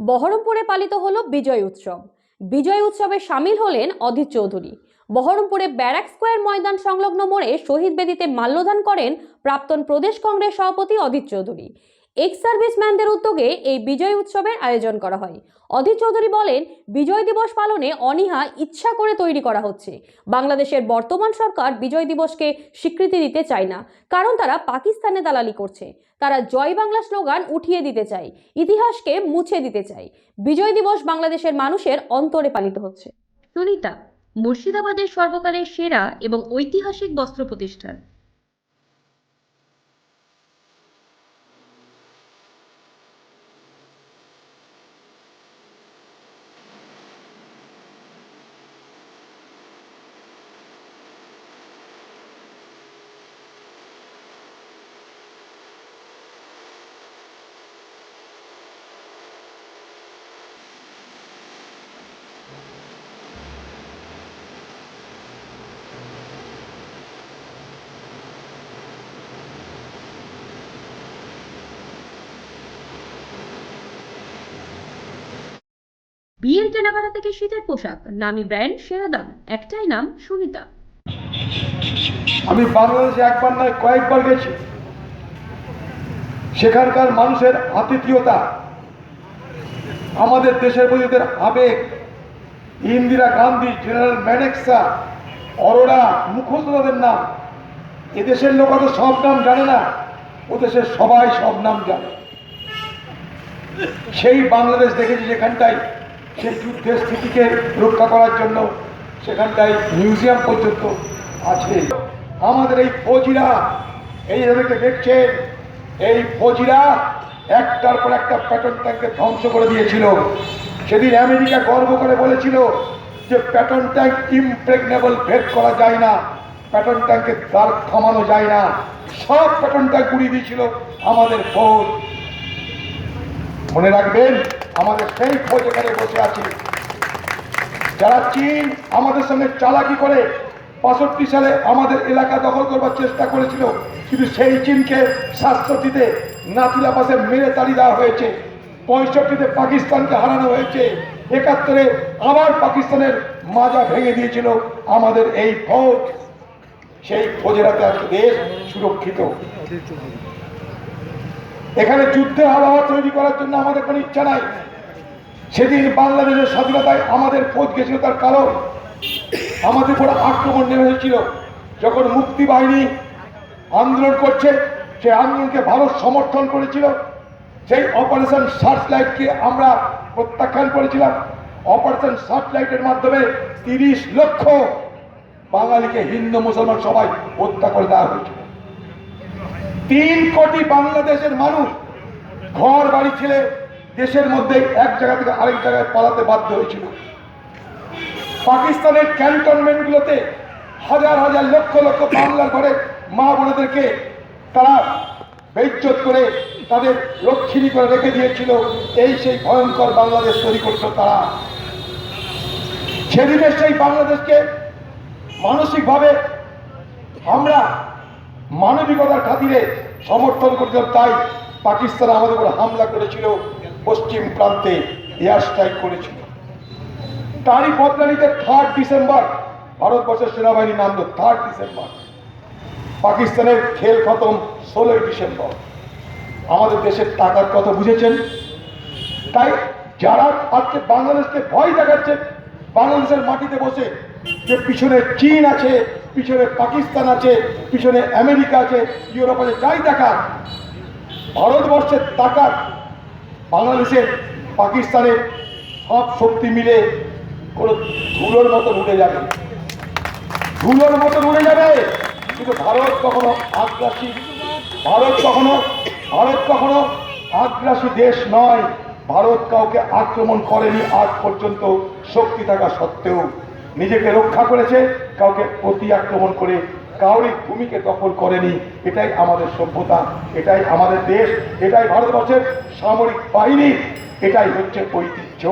বহরমপুরে পালিত হলো বিজয় উৎসব। বিজয় উৎসবে সামিল হলেন অধীর চৌধুরী। বহরমপুরে ব্যারাক স্কোয়ার ময়দান সংলগ্ন মোড়ে শহীদ বেদিতে মাল্যদান করেন প্রাক্তন প্রদেশ কংগ্রেস সভাপতি অধীর চৌধুরী। এক্স সার্ভিসম্যানদের উদ্যোগে এই বিজয় উৎসবের আয়োজন করা হয়। অধীর চৌধুরী বলেন, বিজয় দিবস পালনে অনীহা ইচ্ছা করে তৈরি করা হচ্ছে। বাংলাদেশের বর্তমান সরকার বিজয় দিবসকে স্বীকৃতি দিতে চায় না, কারণ তারা পাকিস্তানে দালালি করছে। তারা জয় বাংলা স্লোগান উঠিয়ে দিতে চায়, ইতিহাসকে মুছে দিতে চায়। বিজয় দিবস বাংলাদেশের মানুষের অন্তরে পালিত হচ্ছে। সুনিতা, মুর্শিদাবাদের সর্বকালের সেরা এবং ঐতিহাসিক বস্ত্র প্রতিষ্ঠান। বিয়ের কেনাকাটা থেকে শীতের পোশাক। নামি ব্র্যান্ড, সেরা দাম। একটাই নাম, সুনিতা। আমি বাংলাদেশে একবার নয়, কয়েকবার গেছি। সেখানকার মানুষের আতিথিয়তা, আমাদের দেশের প্রতিদের আবেগ, ইন্দিরা গান্ধী, জেনারেল ম্যানেক্সা, অরোরা, মুখস্থ তাদের নাম। এদেশের লোক তো সব নাম জানে না, ও দেশের সবাই সব নাম জানে। সেই বাংলাদেশ দেখেছি যেখানটায় সেই যুদ্ধের স্থিতিকে রক্ষা করার জন্য সেখানটায় মিউজিয়াম পর্যন্ত আছে। আমাদের এই ফৌজিরা, এই এদেরকে দেখছেন, এই ফৌজিরা একটার পর একটা প্যাটন ট্যাঙ্ককে ধ্বংস করে দিয়েছিল। সেদিন আমেরিকা গর্ব করে বলেছিল যে প্যাটন ট্যাঙ্ক ইমপ্রেগনেবল ভেদ করা যায় না প্যাটন ট্যাঙ্কে দ্বার থামানো যায় না। সব প্যাটন ট্যাঙ্ক গুড়িয়ে দিয়েছিল আমাদের ফৌজ। মনে রাখবেন, আমাদের সেই খোঁজ এখানে বসে আছে। যারা চীন আমাদের সঙ্গে চালাকি করে, বাষট্টি সালে আমাদের এলাকা দখল করবার চেষ্টা করেছিল, কিন্তু সেই চীনকে সাতষট্টিতে নাথিলা পাশে মেরে তাড়িয়ে দেওয়া হয়েছে। পঁয়ষট্টিতে পাকিস্তানকে হারানো হয়েছে। একাত্তরে আবার পাকিস্তানের মাজা ভেঙে দিয়েছিল আমাদের এই ফৌজ সেই ফৌজের হাতে আজকে দেশ সুরক্ষিত। এখানে যুদ্ধে আবহাওয়া তৈরি করার জন্য আমাদের কোনো ইচ্ছা নাই। সেদিন বাংলাদেশের স্বাধীনতায় আমাদের ফৌজ গেছিল, তার কারণ আমাদের উপর আক্রমণ নেমে হয়েছিল যখন মুক্তি বাহিনী আন্দোলন করছে, সেই আন্দোলনকে ভারত সমর্থন করেছিল। সেই অপারেশন সার্চ লাইটকে আমরা প্রত্যাখ্যান করেছিলাম। অপারেশন সার্চ লাইটের মাধ্যমে তিরিশ লক্ষ বাঙালিকে হিন্দু মুসলমান সবাই হত্যা করে দেওয়া হয়েছিল তিন কোটি বাংলাদেশের মানুষ ঘর, বাড়ি ছেড়ে দেশের মধ্যে এক জায়গা থেকে আরেক জায়গায় পালাতে বাধ্য হয়েছিল। পাকিস্তানের ক্যান্টনমেন্টগুলোতে হাজার হাজার লক্ষ লক্ষ বাংলার ঘরে মা বোনেদেরকে তারা বেইজ্জত করে তাদের রক্ষিণী করে রেখে দিয়েছিল। এই সেই ভয়ঙ্কর বাংলাদেশ তৈরি করত তারা। সেদিনের সেই বাংলাদেশকে মানসিকভাবে আমরা মানবিকতার খাতিরে সমর্থন করছিলাম, তাই পাকিস্তান আমাদের উপর হামলা করেছিল, পশ্চিম প্রান্তে এয়ার স্ট্রাইক করেছিল। তারই বদলানিতে থার্ড ডিসেম্বর ভারতবর্ষের সেনাবাহিনী নামলো থার্ড ডিসেম্বর পাকিস্তানের খেল খতম ষোলোই ডিসেম্বর আমাদের দেশের টাকার কথা বুঝেছেন? তাই যারা আজকে বাংলাদেশকে ভয় দেখাচ্ছে, বাংলাদেশের মাটিতে বসে যে পিছনে চীন আছে পিছনে পাকিস্তান আছে, পিছনে আমেরিকা আছে, ইউরোপ আছে, যাই দেখা ভারতবর্ষের টাকার বাংলাদেশের পাকিস্তানের সব শক্তি মিলে কোনো ধুলোর মতো উড়ে যাবে। ধুলোর মতো উড়ে যাবে। কিন্তু ভারত কখনো আগ্রাসী, ভারত কখনো ভারত কখনো আগ্রাসী দেশ নয়। ভারত কাউকে আক্রমণ করেনি আজ পর্যন্ত শক্তি থাকা সত্ত্বেও। নিজেকে রক্ষা করেছে, কাউকে প্রতি আক্রমণ করে কাউরি ভূমিকে দখল করেনি। এটাই আমাদের সভ্যতা, এটাই আমাদের দেশ, এটাই ভারতবর্ষের সামরিক বাহিনী, এটাই হচ্ছে ঐতিহ্য।